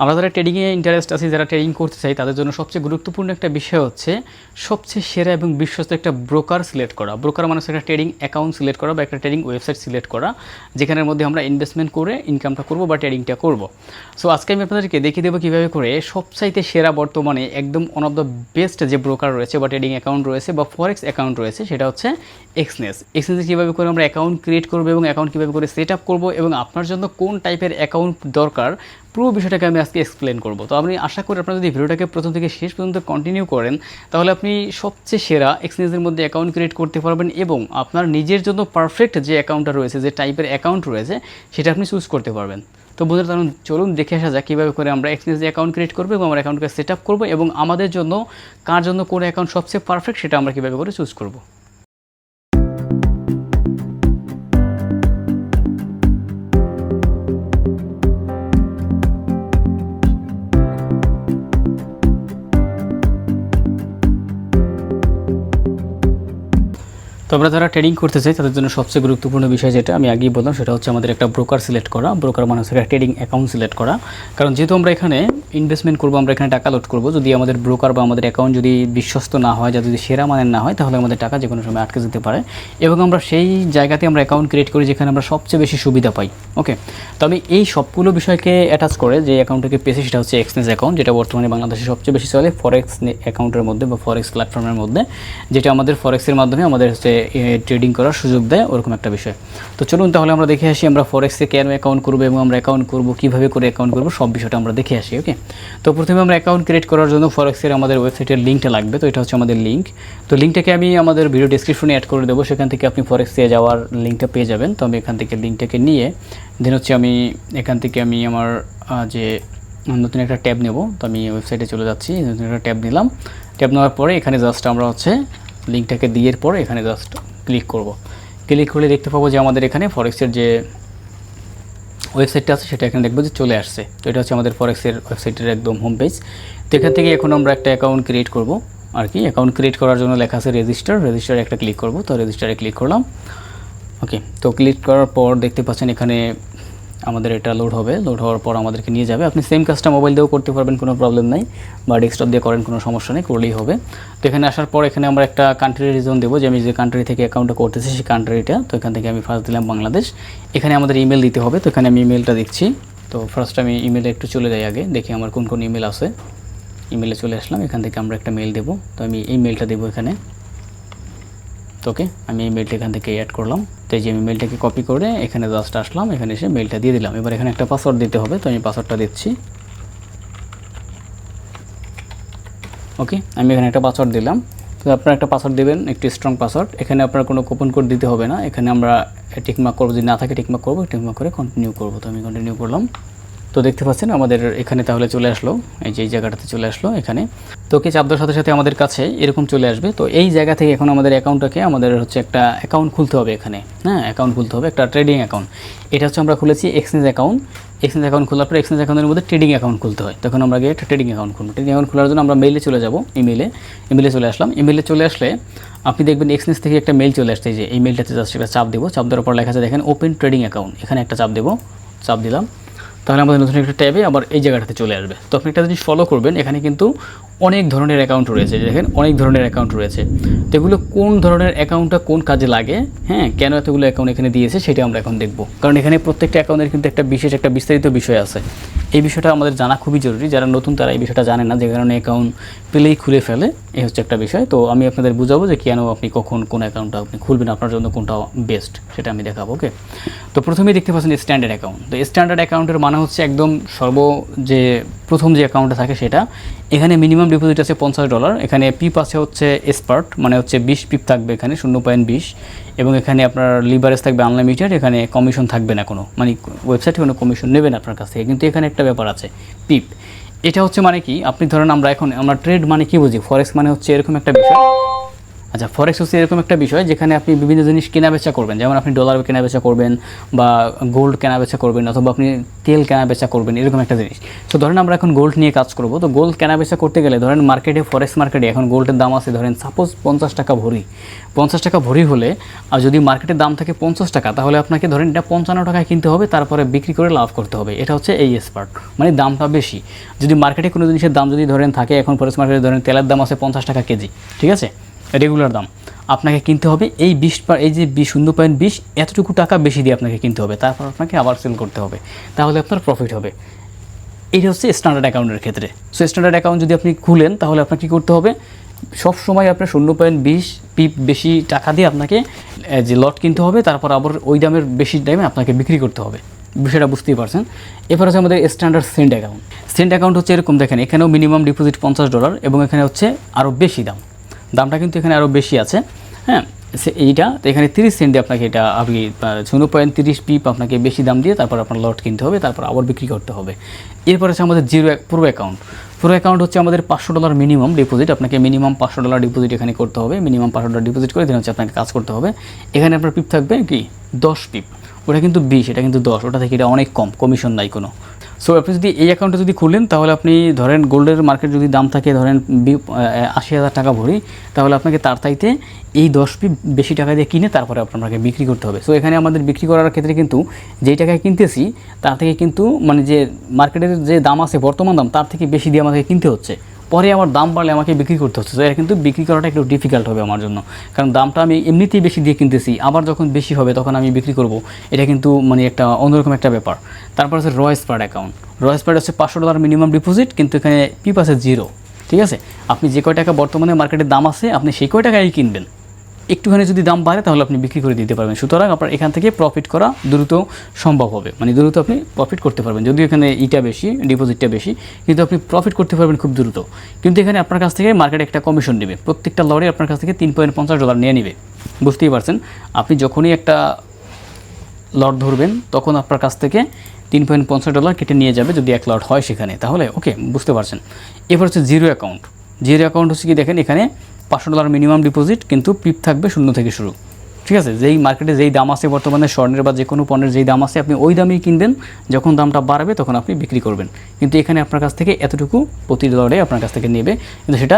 আমরা যারা ট্রেডিংয়ে ইন্টারেস্ট আছি, যারা ট্রেডিং করতে চাই তাদের জন্য সবচেয়ে গুরুত্বপূর্ণ একটা বিষয় হচ্ছে সবচেয়ে সেরা এবং বিশ্বস্ত একটা ব্রোকার সিলেক্ট করা। ব্রোকার মানে একটা ট্রেডিং অ্যাকাউন্ট সিলেক্ট করা বা একটা ট্রেডিং ওয়েবসাইট সিলেক্ট করা, যেখানের মধ্যে আমরা ইনভেস্টমেন্ট করে ইনকামটা করব বা ট্রেডিংটা করব। সো আজকে আমি আপনাদেরকে দেখিয়ে দেবো কীভাবে করে সবচাইতে সেরা বর্তমানে একদম ওয়ান অফ দ্য বেস্ট যে ব্রোকার রয়েছে বা ট্রেডিং অ্যাকাউন্ট রয়েছে বা ফরেক্স অ্যাকাউন্ট রয়েছে, সেটা হচ্ছে এক্সনেস এক্সনেসে কীভাবে করে আমরা অ্যাকাউন্ট ক্রিয়েট করব এবং অ্যাকাউন্ট কীভাবে করে সেট আপ করব এবং আপনার জন্য কোন টাইপের অ্যাকাউন্ট দরকার পুরো বিষয়টাকে আমি আজকে এক্সপ্লেন করব। তো আমি আশা করি আপনারা যদি ভিডিওটাকে প্রথম থেকে শেষ পর্যন্ত কন্টিনিউ করেন, তাহলে আপনি সবচেয়ে সেরা এক্সচেঞ্জের মধ্যে অ্যাকাউন্ট ক্রিয়েট করতে পারবেন এবং আপনার নিজের জন্য পারফেক্ট যে অ্যাকাউন্টটা রয়েছে, যে টাইপের অ্যাকাউন্ট রয়েছে, সেটা আপনি চুজ করতে পারবেন। তো বন্ধুরা, তাহলে চলুন দেখে আসা যাক কীভাবে করে আমরা এক্সচেঞ্জে অ্যাকাউন্ট ক্রিয়েট করব এবং আমার অ্যাকাউন্টকে সেট আপ করব এবং আমাদের জন্য কার জন্য কোন অ্যাকাউন্ট সবচেয়ে পারফেক্ট সেটা আমরা কীভাবে করে চুজ করব। তো আমরা যারা ট্রেডিং করতে চাই, তাদের জন্য সবচেয়ে গুরুত্বপূর্ণ বিষয় যেটা আমি আগেই বললাম, সেটা হচ্ছে আমাদের একটা ব্রোকার সিলেক্ট করা। ব্রোকার মানে হচ্ছে একটা ট্রেডিং অ্যাকাউন্ট সিলেক্ট করা। কারণ যেহেতু আমরা এখানে ইনভেস্টমেন্ট করব, আমরা এখানে টাকা লোড করব, যদি আমাদের ব্রোকার বা আমাদের অ্যাকাউন্ট যদি বিশ্বস্ত না হয় যা যদি সেরা মানের না হয়, তাহলে আমাদের টাকা যে কোনো সময় আটকে যেতে পারে। এবং আমরা সেই জায়গাতে আমরা অ্যাকাউন্ট ক্রিয়েট করি, যেখানে আমরা সবচেয়ে বেশি সুবিধা পাই। ওকে তো আমি এই সবগুলো বিষয়কে অ্যাটাচ করে যে অ্যাকাউন্টটাকে পেয়েছি, সেটা হচ্ছে এক্সচেঞ্জ অ্যাকাউন্ট যেটা বর্তমানে বাংলাদেশে সবচেয়ে বেশি চলে ফরেক্স অ্যাকাউন্টের মধ্যে বা ফরেক্স প্ল্যাটফর্মের মধ্যে, যেটা আমাদের ফরেক্সের মাধ্যমে আমাদের হচ্ছে ট্রেডিং করার সুযোগ দেয়, ওরকম একটা বিষয়। তো চলুন তাহলে আমরা দেখে আসি আমরা ফরেক্সে কেন অ্যাকাউন্ট করব এবং আমরা অ্যাকাউন্ট করব, কীভাবে করে অ্যাকাউন্ট করব, সব বিষয়টা আমরা দেখে আসি ওকে তো প্রথমে আমরা অ্যাকাউন্ট ক্রিয়েট করার জন্য ফরেক্সের আমাদের ওয়েবসাইটের লিঙ্কটা লাগবে, তো এটা হচ্ছে আমাদের লিঙ্ক তো লিঙ্কটাকে আমি আমাদের ভিডিও ডিসক্রিপশনে অ্যাড করে দেবো, সেখান থেকে আপনি ফরেক্সে যাওয়ার লিঙ্কটা পেয়ে যাবেন। তো আমি এখান থেকে লিঙ্কটাকে নিয়ে দেন হচ্ছে আমি এখান থেকে আমি আমার যে নতুন একটা ট্যাব নেব, তো আমি ওয়েবসাইটে চলে যাচ্ছি, নতুন একটা ট্যাব নিলাম। ট্যাব নেওয়ার পরে এখানে জাস্ট আমরা হচ্ছে লিঙ্কটাকে দিয়ে পরে এখানে জাস্ট ক্লিক করব। ক্লিক করলে দেখতে পাবো যে আমাদের এখানে ফরেক্সের যে ওয়েবসাইটটা আছে, সেটা এখানে দেখব যে চলে আসছে। তো এটা হচ্ছে আমাদের ফরেক্সের ওয়েবসাইটের একদম হোম পেজ তো এখান থেকে এখন আমরা একটা অ্যাকাউন্ট ক্রিয়েট করব আর কি। অ্যাকাউন্ট ক্রিয়েট করার জন্য লেখা আছে রেজিস্টার রেজিস্টারে একটা ক্লিক করব। তো রেজিস্টারে ক্লিক করলাম। ওকে তো ক্লিক করার পর দেখতে পাচ্ছেন এখানে আমাদের এটা লোড হবে লোড হওয়ার পর আমাদেরকে নিয়ে যাবে। আপনি সেম কাজটা মোবাইল দিয়েও করতে পারবেন, কোনো প্রবলেম নাই, বা ডেস্কটপ দিয়ে করেন, কোনো সমস্যা নেই, করলেই হবে। তো এখানে আসার পর এখানে আমরা একটা কান্ট্রি রিজন দেবো যে আমি যে কান্ট্রি থেকে অ্যাকাউন্টটা করতেছি, সেই কান্ট্রিটা তো এখান থেকে আমি ফার্স্ট দিলাম বাংলাদেশ। এখানে আমাদের ইমেল দিতে হবে, তো এখানে আমি ইমেলটা দিচ্ছি তো ফার্স্ট আমি ইমেলে একটু চলে যাই আগে, দেখি আমার কোন কোন ইমেল আছে। ইমেলে চলে আসলাম, এখান থেকে আমরা একটা মেল দেবো। তো আমি এই মেলটা দেবো এখানে। ওকে, আমি এই মেলটা এখান থেকে অ্যাড করলাম। তো এই যে আমি মেলটাকে কপি করে এখানে জাস্ট আসলাম, এখানে এসে মেলটা দিয়ে দিলাম। এবার এখানে একটা পাসওয়ার্ড দিতে হবে, তো আমি পাসওয়ার্ডটা দিচ্ছি। ওকে, আমি এখানে একটা পাসওয়ার্ড দিলাম। তো আপনারা একটা পাসওয়ার্ড দেবেন, একটি স্ট্রং পাসওয়ার্ড এখানে আপনার কোনো কুপন কোড দিতে হবে না। এখানে আমরা টিকমার্ক করব, যদি না থাকে টিকমার্ক করব টিকমার্ক করে কন্টিনিউ করব। তো আমি কন্টিনিউ করলাম। তো দেখতে পাচ্ছেন আমাদের এখানে তাহলে চলে আসলো, এই যে এই জায়গাটাতে চলে আসলো এখানে। তো কি চাপ দেওয়ার সাথে সাথে আমাদের কাছে এরকম চলে আসবে। তো এই জায়গা থেকে এখন আমাদের অ্যাকাউন্টটাকে আমাদের হচ্ছে একটা অ্যাকাউন্ট খুলতে হবে এখানে। হ্যাঁ অ্যাকাউন্ট খুলতে হবে, একটা ট্রেডিং অ্যাকাউন্ট। এটা হচ্ছে আমরা খুলেছি এক্সচেঞ্জ অ্যাকাউন্ট। এক্সচেঞ্জ অ্যাকাউন্ট খোলার পর এক্সচেঞ্জ অ্যাকাউন্টের মধ্যে ট্রেডিং অ্যাকাউন্ট খুলতে হয়। তখন আমরা গিয়ে একটা ট্রেডিং অ্যাকাউন্ট খুলবো। ট্রেডিং অ্যাকাউন্ট খোলার জন্য আমরা মেইলে চলে যাব ইমেলে ইমেলে চলে আসলাম। ইমেলে চলে আসলে আপনি দেখবেন এক্সচেঞ্জ থেকে একটা মেল চলে আসছে যে এই মেলটাতে জাস্ট একটা চাপ দেবো। চাপ দেওয়ার পর লেখা আছে, দেখেন ওপেন ট্রেডিং অ্যাকাউন্ট এখানে একটা চাপ দেবো, চাপ দিলাম। তাহলে আমাদের নতুন একটা ট্যাবে আবার এই জায়গাটাতে চলে আসবে। তো আপনি একটা জিনিস ফলো করবেন, এখানে কিন্তু অনেক ধরনের অ্যাকাউন্ট রয়েছে দেখেন অনেক ধরনের অ্যাকাউন্ট রয়েছে। তো এগুলো কোন ধরনের অ্যাকাউন্টটা কোন কাজে লাগে হ্যাঁ কেন এতগুলো অ্যাকাউন্ট এখানে দিয়েছে সেটা আমরা এখন দেখব। কারণ এখানে প্রত্যেকটা অ্যাকাউন্টের কিন্তু একটা বিশেষ, একটা বিস্তারিত বিষয় আছে। এই বিষয়টা আমাদের জানা খুবই জরুরি। যারা নতুন তারা এই বিষয়টা জানে না, যে কারণে অ্যাকাউন্ট পেলেই খুলে ফেলে এই হচ্ছে একটা বিষয়। তো আমি আপনাদের বুঝাবো যে কেন আপনি কখন কোন অ্যাকাউন্টটা আপনি খুলবেন, আপনার জন্য কোনটা বেস্ট সেটা আমি দেখাবো ওকে তো প্রথমেই দেখতে পাচ্ছেন স্ট্যান্ডার্ড অ্যাকাউন্ট তো স্ট্যান্ডার্ড অ্যাকাউন্টের মানে হচ্ছে একদম সর্ব যে প্রথম যে অ্যাকাউন্টটা থাকে সেটা, এখানে মিনিমাম ডিপোজিট আছে পঞ্চাশ ডলার এখানে পিপ আছে হচ্ছে এক্সপার্ট মানে হচ্ছে বিশ পিপ থাকবে এখানে, শূন্য পয়েন্ট বিশ। এবং এখানে আপনার লিভারেজ থাকবে আনলিমিটেড এখানে কমিশন থাকবে না কোনো। মানে ওয়েবসাইটে কোনো কমিশন নেবে না আপনার কাছ থেকে। কিন্তু এখানে একটা ব্যাপার আছে পিপ এটা হচ্ছে মানে কি? আপনি ধরেন আমরা এখন, আমরা ট্রেড মানে কি বুঝি? ফরেক্স মানে হচ্ছে এরকম একটা বিষয়। আচ্ছা ফরেক্স হচ্ছে এরকম একটা বিষয় যেখানে আপনি বিভিন্ন জিনিস কেনা বেচা করবেন। যেমন আপনি ডলার কেনা বেচা করবেন বা গোল্ড কেনা বেচা করবেন অথবা আপনি তেল কেনা বেচা করবেন, এরকম একটা জিনিস। তো ধরেন আমরা এখন গোল্ড নিয়ে কাজ করব। তো গোল্ড কেনা বেচা করতে গেলে ধরেন মার্কেটে ফরেক্স মার্কেটে এখন গোল্ডের দাম আছে ধরেন সাপোজ পঞ্চাশ টাকা ভরি। পঞ্চাশ টাকা ভরি হলে আর যদি মার্কেটের দাম থাকে পঞ্চাশ টাকা, তাহলে আপনাকে ধরেন এটা পঞ্চান্ন টাকায় কিনতে হবে, তারপরে বিক্রি করে লাভ করতে হবে। এটা হচ্ছে এই এক্সপার্ট মানে দামটা বেশি। যদি মার্কেটে কোনো জিনিসের দাম যদি ধরেন থাকে, এখন ফরেক্স মার্কেটে ধরেন তেলের দাম আছে পঞ্চাশ টাকা কেজি, ঠিক আছে? রেগুলার দাম। আপনাকে কিনতে হবে এই বিশ এই যে বিশ শূন্য পয়েন্ট বিশ, এতটুকু টাকা বেশি দিয়ে আপনাকে কিনতে হবে। তারপর আপনাকে আবার সেল করতে হবে। তাহলে আপনার প্রফিট হবে। এটা হচ্ছে স্ট্যান্ডার্ড অ্যাকাউন্টের ক্ষেত্রে। সো স্ট্যান্ডার্ড অ্যাকাউন্ট যদি আপনি খুলেন, তাহলে আপনার কী করতে হবে? সব সময় আপনার শূন্য পয়েন্ট বিশ পিপ বেশি টাকা দিয়ে আপনাকে যে লট কিনতে হবে, তারপর আবার ওই দামের বেশি দামে আপনাকে বিক্রি করতে হবে। বিষয়টা বুঝতেই পারছেন। এরপর হচ্ছে আমাদের standard cent account cent account হচ্ছে এরকম, দেখেন, এখানেও মিনিমাম ডিপোজিট পঞ্চাশ ডলার এবং এখানে হচ্ছে আরও বেশি দাম। দামটা কিন্তু এখানে আরও বেশি আছে। হ্যাঁ সে- এইটা, তো এখানে তিরিশ সেন্টে আপনাকে এটা আপনি শূন্য পয়েন্ট তিরিশ পিপ আপনাকে বেশি দাম দিয়ে তারপর আপনার লট কিনতে হবে, তারপর আবার বিক্রি করতে হবে। এরপর হচ্ছে আমাদের zero pro account. Pro account হচ্ছে আমাদের পাঁচশো ডলার মিনিমাম ডিপোজিট, আপনাকে মিনিমাম পাঁচশো ডলার ডিপোজিট এখানে করতে হবে, মিনিমাম পাঁচশো ডলার ডিপোজিট করে দিন হচ্ছে আপনাকে কাজ করতে হবে। এখানে আপনার পিপ থাকবে কি? দশ পিপ। ওটা কিন্তু বিশ, এটা কিন্তু দশ, ওটা থেকে এটা অনেক কম, কমিশন নাই কোনো। সো আপনি যদি এই অ্যাকাউন্টে যদি খুলেন, তাহলে আপনি ধরেন গোল্ডের মার্কেট যদি দাম থাকে ধরেন আশি হাজার টাকা ভরি, তাহলে আপনাকে তার তাইতে এই দশ পি বেশি টাকা দিয়ে কিনে তারপরে আপনাকে বিক্রি করতে হবে। সো এখানে আমাদের বিক্রি করার ক্ষেত্রে কিন্তু যেই টাকায় কিনতেছি, তার থেকে কিন্তু মানে যে মার্কেটের যে দাম আছে, বর্তমান দাম, তার থেকে বেশি দিয়ে আমাকে কিনতে হচ্ছে। পরে আমার দাম বাড়লে আমাকে বিক্রি করতে হচ্ছে। তো এটা কিন্তু বিক্রি করাটা একটু ডিফিকাল্ট হবে আমার জন্য। কারণ দামটা আমি এমনিতেই বেশি দিয়ে কিনতেছি, আবার যখন বেশি হবে তখন আমি বিক্রি করব। এটা কিন্তু মানে একটা অন্যরকম একটা ব্যাপার। তারপর আছে raw spread account raw spread হচ্ছে পাঁচশো ডলার মিনিমাম ডিপোজিট কিন্তু এখানে পিপ আছে জিরো ঠিক আছে? আপনি যে কয় টাকা বর্তমানে মার্কেটে দাম আছে, আপনি সেই কয় টাকায় কিনবেন। একটুখানি যদি দাম বাড়ে, তাহলে আপনি বিক্রি করে দিতে পারবেন। সুতরাং আপনার এখান থেকে প্রফিট করা দ্রুত সম্ভব হবে। মানে দ্রুত আপনি প্রফিট করতে পারবেন। যদিও এখানে ইটা বেশি ডিপোজিটটা বেশি, কিন্তু আপনি প্রফিট করতে পারবেন খুব দ্রুত। কিন্তু এখানে আপনার কাছ থেকে মার্কেটে একটা কমিশন নেবে। প্রত্যেকটা লড়ে আপনার কাছ থেকে তিন পয়েন্ট পঞ্চাশ ডলার নিয়ে নেবে। বুঝতেই পারছেন? আপনি যখনই একটা লট ধরবেন, তখন আপনার কাছ থেকে তিন পয়েন্ট পঞ্চাশ ডলার কেটে নিয়ে যাবে যদি এক লট হয় সেখানে। তাহলে ওকে বুঝতে পারছেন? এবার হচ্ছে জিরো অ্যাকাউন্ট জিরো অ্যাকাউন্ট হচ্ছে কি দেখেন, এখানে পাঁচশো ডলার মিনিমাম ডিপোজিট, কিন্তু পিপ থাকবে শূন্য থেকে শুরু। ঠিক আছে? যেই মার্কেটে যেই দাম আছে বর্তমানে, স্বর্ণের বা যে কোনো পণ্যের যেই দাম আছে, আপনি ওই দামেই কিনবেন। যখন দামটা বাড়বে, তখন আপনি বিক্রি করবেন। কিন্তু এখানে আপনার কাছ থেকে এতটুকু প্রতি ডলারে আপনার কাছ থেকে নেবে। কিন্তু সেটা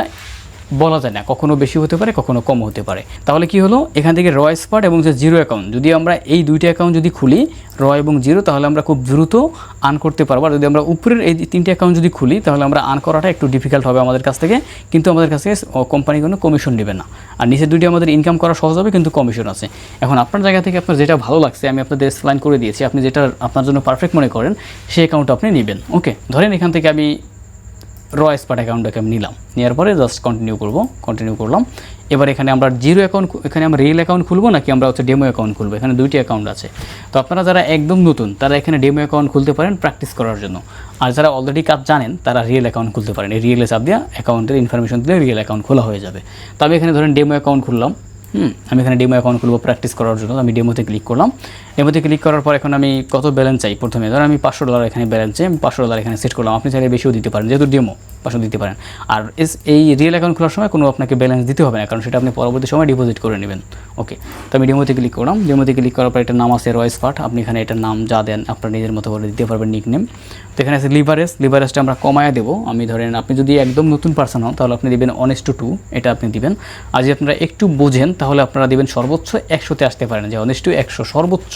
বলা যায় না। কখনো বেশি হতে পারে, কখনো কম হতে পারে। তাহলে কি হলো? এখান থেকে র স্পট এবং যে জিরো অ্যাকাউন্ট যদি আমরা এই দুইটা অ্যাকাউন্ট যদি খুলি র এবং জিরো তাহলে আমরা খুব দ্রুত আর্ন করতে পারব। আর যদি আমরা উপরের এই তিনটে অ্যাকাউন্ট যদি খুলি, তাহলে আমরা আর্ন করাটা একটু ডিফিকাল্ট হবে আমাদের কাছ থেকে। কিন্তু আমাদের কাছ থেকে কোম্পানি কোনো কমিশন নেবে না। আর নিচের দুইটি আমাদের ইনকাম করা সহজ হবে, কিন্তু কমিশন আছে। এখন আপনার জায়গা থেকে আপনার যেটা ভালো লাগছে, আমি আপনাদের এক্সপ্লাইন করে দিয়েছি। আপনি যেটা আপনার জন্য পারফেক্ট মনে করেন, সেই অ্যাকাউন্ট আপনি নেবেন। ওকে ধরেন এখান থেকে আমি র স্পাট অ্যাকাউন্টটাকে আমি নিলাম। নেওয়ার পরে জাস্ট কন্টিনিউ করব কন্টিনিউ করলাম। এবার এখানে আমরা জিরো অ্যাকাউন্ট এখানে আমরা রিয়েল অ্যাকাউন্ট খুলবো নাকি আমরা হচ্ছে ডেমো অ্যাকাউন্ট খুলবো? এখানে দুইটি অ্যাকাউন্ট আছে। তো আপনারা যারা একদম নতুন, তারা এখানে ডেমো অ্যাকাউন্ট খুলতে পারেন প্র্যাকটিস করার জন্য। আর যারা অলরেডি কাজ জানেন, তারা রিয়েল অ্যাকাউন্ট খুলতে পারেন। এই রিয়েল চাপ দিয়ে অ্যাকাউন্টের ইনফরমেশন দিলে রিয়েল অ্যাকাউন্ট খোলা হয়ে যাবে। তো আমি এখানে ধরেন ডেমো অ্যাকাউন্ট খুললাম। হুম, আমি এখানে ডেমো অ্যাকাউন্ট খুলবো প্র্যাকটিস করার জন্য আমি ডেমোতে ক্লিক করলাম। ডেমোতে ক্লিক করার পর এখন আমি কত ব্যালেন্স চাই প্রথমে? ধর আমি পাঁচশো ডলার এখানে ব্যালেন্স চাই আমি পাঁচশো ডলার এখানে সেট করলাম। আপনি চাইলে বেশিও দিতে পারেন, যেহেতু ডেমো পাঁচশো দিতে পারেন। আর এস এই রিয়েল অ্যাকাউন্ট খোলার সময় কোনো আপনাকে ব্যালেন্স দিতে হবে না, কারণ সেটা আপনি পরবর্তী সময় ডিপোজিট করে নেবেন। ওকে তো আমি ডেমোতে ক্লিক করলাম। ডেমোতে ক্লিক করার পর এটার নাম আছে রয়েস ফাট আপনি এখানে এটার নাম যা দেন, আপনার নিজের মতো করে দিতে পারবেন নিক নেম তো এখানে আছে লিভারেজ লিভারেজটা আমরা কমায় দেবো। আমি ধরেন, আপনি যদি একদম নতুন পার্সন হন, তাহলে আপনি দিবেন অনেস্ট টু টু এটা আপনি দিবেন। আর যদি আপনারা একটু বোঝেন তাহলে আপনারা দিবেন সর্বোচ্চ একশোতে আসতে পারেন। যে অনেস্ট একশো সর্বোচ্চ।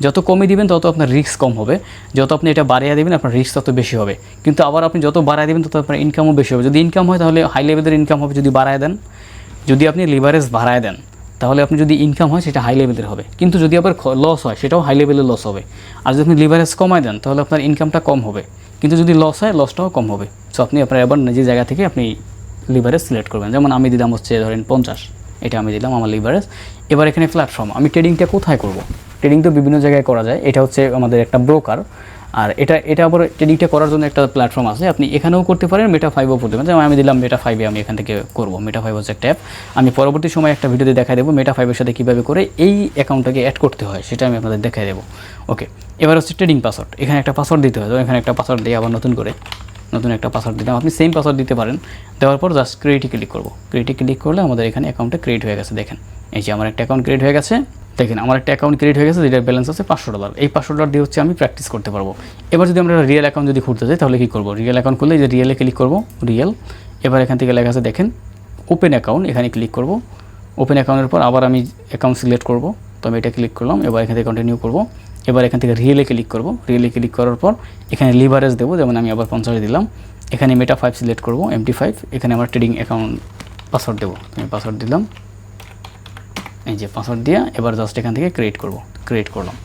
যত কমে দিবেন, তত আপনার রিস্ক কম হবে। যত আপনি এটা বাড়িয়ে দেবেন, আপনার রিস্ক তত বেশি হবে। কিন্তু আবার আপনি যত বাড়ায় দেবেন, তত আপনার ইনকামও বেশি হবে। যদি ইনকাম হয়, তাহলে হাই লেভেলের ইনকাম হবে যদি বাড়ায় দেন। যদি আপনি লিভারেজ বাড়ায় দেন, তাহলে আপনি যদি ইনকাম হয়, সেটা হাই লেভেলের হবে। কিন্তু যদি আবার লস হয়, সেটাও হাই লেভেলের লস হবে। আর যদি আপনি লিভারেজ কমায় দেন, তাহলে আপনার ইনকামটা কম হবে। কিন্তু যদি লস হয় লসটাও কম হবে। সো আপনি আপনার এবার নিজের জায়গা থেকে আপনি লিভারেজ সিলেক্ট করবেন। যেমন আমি দিলাম হচ্ছে, ধরেন, পঞ্চাশ। এটা আমি দিলাম আমার লিভারেজ এবার এখানে প্ল্যাটফর্ম আমি ট্রেডিংটা কোথায় করব? ট্রেডিং তো বিভিন্ন জায়গায় করা যায়। এটা হচ্ছে আমাদের একটা ব্রোকার আর এটা এটা আবার ট্রেডিংটা করার জন্য একটা প্ল্যাটফর্ম আছে। আপনি এখানেও করতে পারেন মেটা ফাইভও করতে পারেন। যেমন আমি দিলাম মেটা ফাইভে আমি এখান থেকে করব। মেটা ফাইভ হচ্ছে একটা অ্যাপ আমি পরবর্তী সময় একটা ভিডিওতে দেখাই দেবো মেটা ফাইভের সাথে কীভাবে করে এই অ্যাকাউন্টটাকে অ্যাড করতে হয়, সেটা আমি আপনাদের দেখাই দেবো। ওকে এবার হচ্ছে ট্রেডিং পাসওয়ার্ড এখানে একটা পাসওয়ার্ড দিতে হয়। এখানে একটা পাসওয়ার্ড দিয়ে আবার নতুন করে নতুন একটা পাসওয়ার্ড দিলাম। আপনি সেম পাসওয়ার্ড দিতে পারেন। দেওয়ার পর জাস্ট ক্রিয়েটে ক্লিক করব। ক্রিয়েটে ক্লিক করলে আমাদের এখানে অ্যাকাউন্টটা ক্রিয়েট হয়ে গেছে, দেখেন। এই যে আমার একটা অ্যাকাউন্ট ক্রিয়েট হয়ে গেছে, দেখেন আমার একটা অ্যাকাউন্ট ক্রিয়েট হয়ে গেছে, যেটার ব্যালেন্স আছে পাঁচশো ডলার এই পাঁচশো ডলার দিয়ে হচ্ছে আমি প্র্যাকটিস করতে পারব। এবার যদি আমরা রিয়েল অ্যাকাউন্ট যদি খুলতে যাই, তাহলে কী করব? রিয়েল অ্যাকাউন্ট খুললে যে রিয়েলে ক্লিক করব রিয়েল এবার এখান থেকে লেখা আছে, দেখেন ওপেন অ্যাকাউন্ট এখানে ক্লিক করব। ওপেন অ্যাকাউন্টের পর আবার আমি অ্যাকাউন্ট সিলেক্ট করব। তো আমি এটা ক্লিক করলাম, এবার এখান থেকে কন্টিনিউ করব। এবার এখান থেকে রিয়েলে ক্লিক করব। রিয়েলে ক্লিক করার পর এখানে লিভারেজ দেবো, যেমন আমি আবার পঞ্চাশ দিলাম। এখানে মেটা ফাইভ সিলেক্ট করব এমটি ফাইভ এখানে আমার ট্রেডিং অ্যাকাউন্ট পাসওয়ার্ড দেবো। আমি পাসওয়ার্ড দিলাম। এই যে পাসওয়ার্ড দিয়ে এবার জাস্ট এখান থেকে ক্রিয়েট করব। ক্রিয়েট করলাম।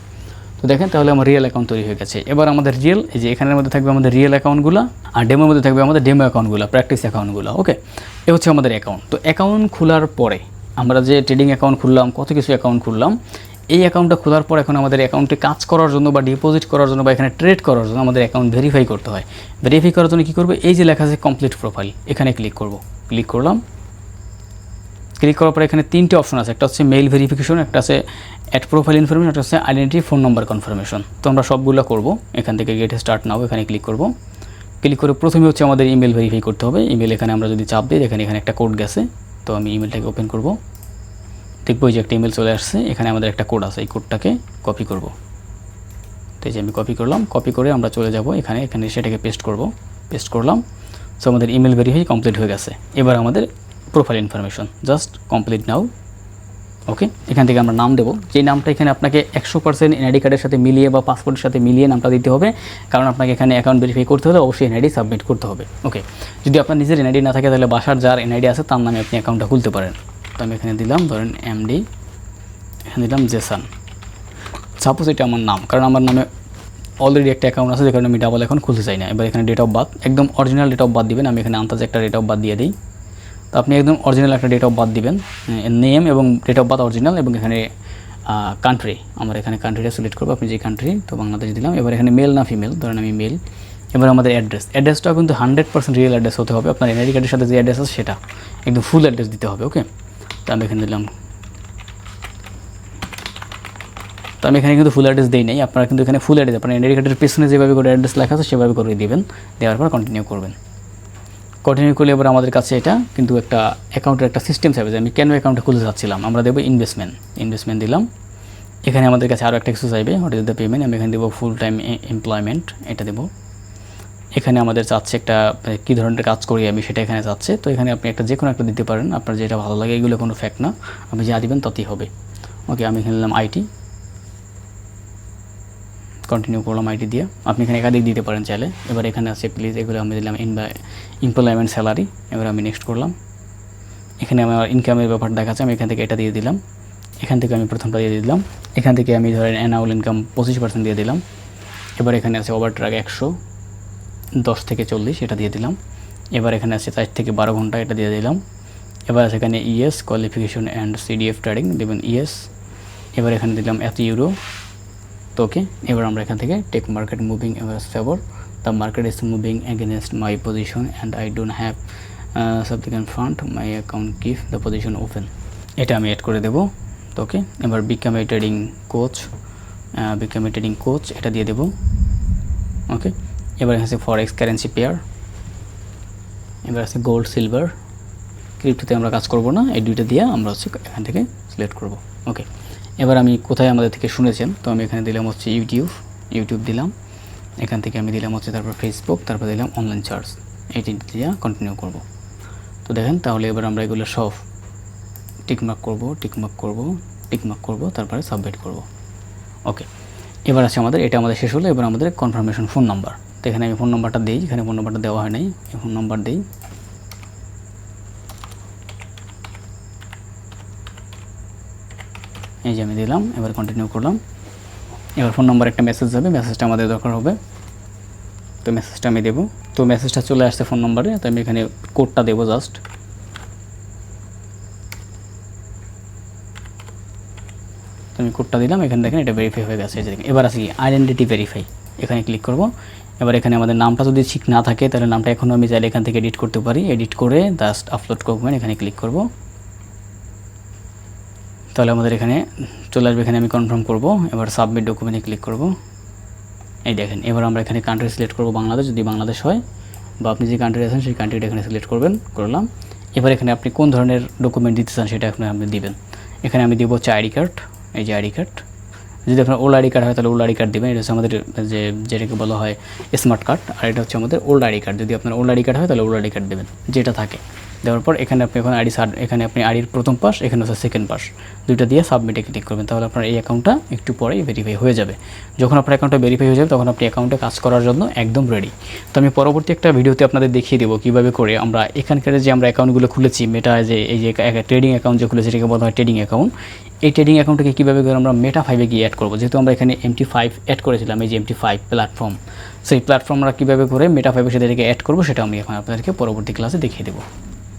তো দেখেন, তাহলে আমার রিয়েল অ্যাকাউন্ট তৈরি হয়ে গেছে। এবার আমাদের রিয়েল এই যে এখানের মধ্যে থাকবে আমাদের রিয়েল অ্যাকাউন্টগুলো আর ডেমোর মধ্যে থাকবে আমাদের ডেমো অ্যাকাউন্টগুলো প্র্যাকটিস অ্যাকাউন্টগুলো ওকে এ হচ্ছে আমাদের অ্যাকাউন্ট তো অ্যাকাউন্ট খোলার পরে আমরা যে ট্রেডিং অ্যাকাউন্ট খুললাম, কত কিছু অ্যাকাউন্ট খুললাম এই অ্যাকাউন্টটা খোলার পর এখন আমাদের অ্যাকাউন্টে কাজ করার জন্য বা ডিপোজিট করার জন্য বা এখানে ট্রেড করার জন্য আমাদের অ্যাকাউন্ট ভেরিফাই করতে হয়। ভেরিফাই করার জন্য কী করবে? এই যে লেখা আছে কমপ্লিট প্রোফাইল এখানে ক্লিক করব। ক্লিক করলাম। ক্লিক করার পরে এখানে তিনটে অপশন আছে। একটা হচ্ছে মেইল ভেরিফিকেশন একটা আছে অ্যাড প্রোফাইল ইনফরমেশন একটা হচ্ছে আইডেন্টি ফোন নাম্বার কনফার্মেশন তো আমরা সবগুলো করব। এখান থেকে গেট স্টার্ট নাও, এখানে ক্লিক করব। ক্লিক করে প্রথমে হচ্ছে আমাদের ইমেল ভেরিফাই করতে হবে। ইমেল এখানে আমরা যদি চাপ দিই এখানে এখানে একটা কোড গেছে। তো আমি ইমেলটাকে ওপেন করব। দেখব যে একটা ইমেল চলে আসছে, এখানে আমাদের একটা কোড আছে, এই কোডটাকে কপি করব। তো এই যে আমি কপি করলাম কপি করে আমরা চলে যাব এখানে এখানে সেটাকে পেস্ট করব পেস্ট করলাম। সো আমাদের ইমেল ভেরিফাই কমপ্লিট হয়ে গেছে। এবার আমাদের profile information just complete now okay এখান থেকে আমরা নাম দেবো। যে নামটা এখানে আপনাকে একশো পার্সেন্ট এনআইডি কার্ডের সাথে মিলিয়ে বা পাসপোর্টের সাথে মিলিয়ে নামটা দিতে হবে, কারণ আপনাকে এখানে অ্যাকাউন্ট ভেরিফাই করতে হলে অবশ্যই এনআইডি সাবমিট করতে হবে ওকে যদি আপনার নিজের এনআইডি না থাকে, তাহলে বাসার যার এনআইডি আছে, তার নামে আপনি অ্যাকাউন্টটা খুলতে পারেন। তো আমি এখানে দিলাম, ধরেন এমডি এখানে দিলাম জেসান সাপোজ এটা আমার নাম, কারণ আমার নামে অলরেডি একটা অ্যাকাউন্ট আছে, যে কারণে আমি ডাবল এখন খুলতে চাই না। এবার এখানে ডেট অফ বার্থ একদম অরিজিনাল ডেট অফ বার্থ দিবেন, আমি এখানে আন্তাজে একটা ডেট অফ বার্থ দিয়ে দিই। তো আপনি একদম অরিজিনাল একটা ডেট অফ বার্থ দিবেন নেম এবং ডেট অফ বার্থ অরিজিনাল এবং এখানে কান্ট্রি আমার এখানে কান্ট্রিটা সিলেক্ট করব, আপনি যে কান্ট্রি তো বাংলাদেশ দিলাম। এবার এখানে মেল না ফিমেল ধরেন আমি মেল এবার আমাদের অ্যাড্রেস অ্যাড্রেসটাও কিন্তু হান্ড্রেড পার্সেন্ট রিয়েল অ্যাড্রেস হতে হবে। আপনার এনআইডি কার্ডের সাথে যে অ্যাড্রেস আছে, সেটা। একদম ফুল অ্যাড্রেস দিতে হবে ওকে তো আমি এখানে দিলাম। তো আমি এখানে কিন্তু ফুল অ্যাড্রেস দিই নাই, আপনারা কিন্তু এখানে ফুল অ্যাড্রেস আপনার এনআইডি পেছনে যেভাবে করে অ্যাড্রেস লেখা আছে, সেভাবে করে দেবেন। দেওয়ার পর কন্টিনিউ করবেন। কন্টিনিউ করলে এবার আমাদের কাছে এটা কিন্তু একটা অ্যাকাউন্টের একটা সিস্টেম থাকবে যে আমি কেন অ্যাকাউন্টে খুলতে চাচ্ছিলাম? আমরা দেবো ইনভেস্টমেন্ট ইনভেস্টমেন্ট দিলাম। এখানে আমাদের কাছে আরও একটা কিছু চাইবে হোয়াট ইজ দ্য পেমেন্ট আমি এখানে দেবো ফুল টাইম এমপ্লয়মেন্ট এটা দেবো। এখানে আমাদের চাচ্ছে একটা কী ধরনের কাজ করি আমি সেটা এখানে চাচ্ছে। তো এখানে আপনি একটা যে কোনো একটা দিতে পারেন। আপনার যেটা ভালো লাগে এগুলো কোনো ফ্যাক্ট না। আপনি যা দিবেন ততই হবে। ওকে, আমি এখানে নিলাম আইটি কন্টিনিউ করলাম আইটি দিয়ে। আপনি এখানে একাধিক দিতে পারেন চাইলে। এবার এখানে আছে প্লিজ এগুলো আমি দিলাম ইন এমপ্লয়মেন্ট স্যালারি এবার আমি নেক্সট করলাম। এখানে আমার ইনকামের ব্যাপার দেখাচ্ছে। আমি এখান থেকে এটা দিয়ে দিলাম। এখান থেকে আমি প্রথমটা দিয়ে দিলাম। এখান থেকে আমি ধরেন অ্যানাউল ইনকাম পঁচিশ পার্সেন্ট দিয়ে দিলাম। এবার এখানে আছে ওভার ট্রাক একশো। দশ থেকে চল্লিশ, এটা দিয়ে দিলাম। এবার এখানে আছে চার থেকে বারো ঘণ্টা, এটা দিয়ে দিলাম। এবার আছে এখানে yes qualification and CDF trading দেবেন ইএস এবার এখানে দিলাম এত ইউরো। তো ওকে, এবার আমরা এখান থেকে take market moving ever favour the market is moving against my position and I don't have subsequent fund my account keep the position open এটা আমি অ্যাড করে দেবো। তো ওকে, এবার become trading coach become trading coach এটা দিয়ে দেবো। ওকে এবার আছে ফরেক্স কারেন্সি পেয়ার এবার আছে গোল্ড সিলভার ক্রিপ্টোতে আমরা কাজ করব না, এই দুইটা দিয়ে আমরা হচ্ছে এখান থেকে সিলেক্ট করব। ওকে এবার আমি কোথায় আমাদের থেকে শুনেছেন? তো আমি এখানে দিলাম হচ্ছে ইউটিউব ইউটিউব দিলাম, এখান থেকে আমি দিলাম হচ্ছে তারপর ফেসবুক তারপর দিলাম অনলাইন চার্জ এইটি দিয়ে কন্টিনিউ করব। তো দেখেন, তাহলে এবার আমরা এগুলো সব টিকমার্ক করব টিকমার্ক করব টিকমার্ক করব, তারপরে সাবমিট করব। ওকে এবার আছে আমাদের, এটা আমাদের শেষ হলো, এবার আমাদের কনফার্মেশন ফোন নাম্বার এখানে আমি ফোন নাম্বারটা দিই এখানে ফোন নাম্বারটা দেওয়া হয় নাই ফোন নাম্বার দিই। এই যে আমি দিলাম, এবার কন্টিনিউ করলাম। এবার ফোন নাম্বার একটা মেসেজ যাবে মেসেজটা আমাদের দরকার হবে। তো মেসেজটা আমি দেবো। তো মেসেজটা চলে আসছে ফোন নাম্বারে তো আমি এখানে কোডটা দেবো জাস্ট তো আমি কোডটা দিলাম, এখানে দেখেন এটা ভেরিফাই হয়ে গেছে এবার আসি আইডেন্টিটি ভেরিফাই এখানে ক্লিক করব। এবার এখানে আমাদের নামটা যদি ঠিক না থাকে, তাহলে নামটা এখনও আমি চাইলে এখান থেকে এডিট করতে পারি। এডিট করে জাস্ট আপলোড করবেন, এখানে ক্লিক করব। তাহলে আমাদের এখানে চলে আসবে, এখানে আমি কনফার্ম করব। এবার সাবমিট ডকুমেন্টে ক্লিক করব। এই দেখেন, এবার আমরা এখানে কান্ট্রি সিলেক্ট করব বাংলাদেশ, যদি বাংলাদেশ হয়। বা আপনি যে কান্ট্রি আছেন, সেই কান্ট্রিটা এখানে সিলেক্ট করবেন, করলাম। এবার এখানে আপনি কোন ধরনের ডকুমেন্ট দিতে চান, সেটা এখানে আপনি দিবেন। এখানে আমি দিব হচ্ছে আইডি কার্ড, এই যে আইডি কার্ড। যদি আপনার ওল্ড আইডি কার্ড হয়, তাহলে ওল্ড আইডি কার্ড দেবেন। এটা হচ্ছে আমাদের, যে, যেটাকে বলা হয় স্মার্ট কার্ড আর এটা হচ্ছে আমাদের ওল্ড আইডি কার্ড। যদি আপনার ওল্ড আইডি কার্ড হয়, তাহলে ওল্ড আইডি কার্ড দেবেন, যেটা থাকে। দেওয়ার পর এখানে আপনি এখন আইডি এখানে আপনি আইডির প্রথম পাস এখানে হচ্ছে সেকেন্ড পাস দুইটা দিয়ে সাবমিটে ক্লিক করবেন, তাহলে আপনার এই অ্যাকাউন্টটা একটু পরেই ভেরিফাই হয়ে যাবে। যখন আপনার অ্যাকাউন্টটা ভেরিফাই হয়ে যাবে, তখন আপনি অ্যাকাউন্টে কাজ করার জন্য একদম রেডি তো আমি পরবর্তী একটা ভিডিওতে আপনাদের দেখিয়ে দেবো কীভাবে করে আমরা এখানকার যে আমরা অ্যাকাউন্টগুলো খুলেছি মেটা যে এই যে ট্রেডিং অ্যাকাউন্ট যে খুলেছি, এটাকে বলা হয় ট্রেডিং অ্যাকাউন্ট এই ট্রেডিং অ্যাকাউন্টটাকে কীভাবে করে আমরা মেটা ফাইভে গিয়ে অ্যাড করব? যেহেতু আমরা এখানে এমটি ফাইভ অ্যাড করেছিলাম, এই যে এমটি ফাইভ প্ল্যাটফর্ম সেই প্ল্যাটফর্ম আমরা কীভাবে করে মেটা ফাইভের সাথে এটাকে অ্যাড করব, সেটা আমি এখন আপনাদেরকে পরবর্তী ক্লাসে দেখিয়ে দেবো।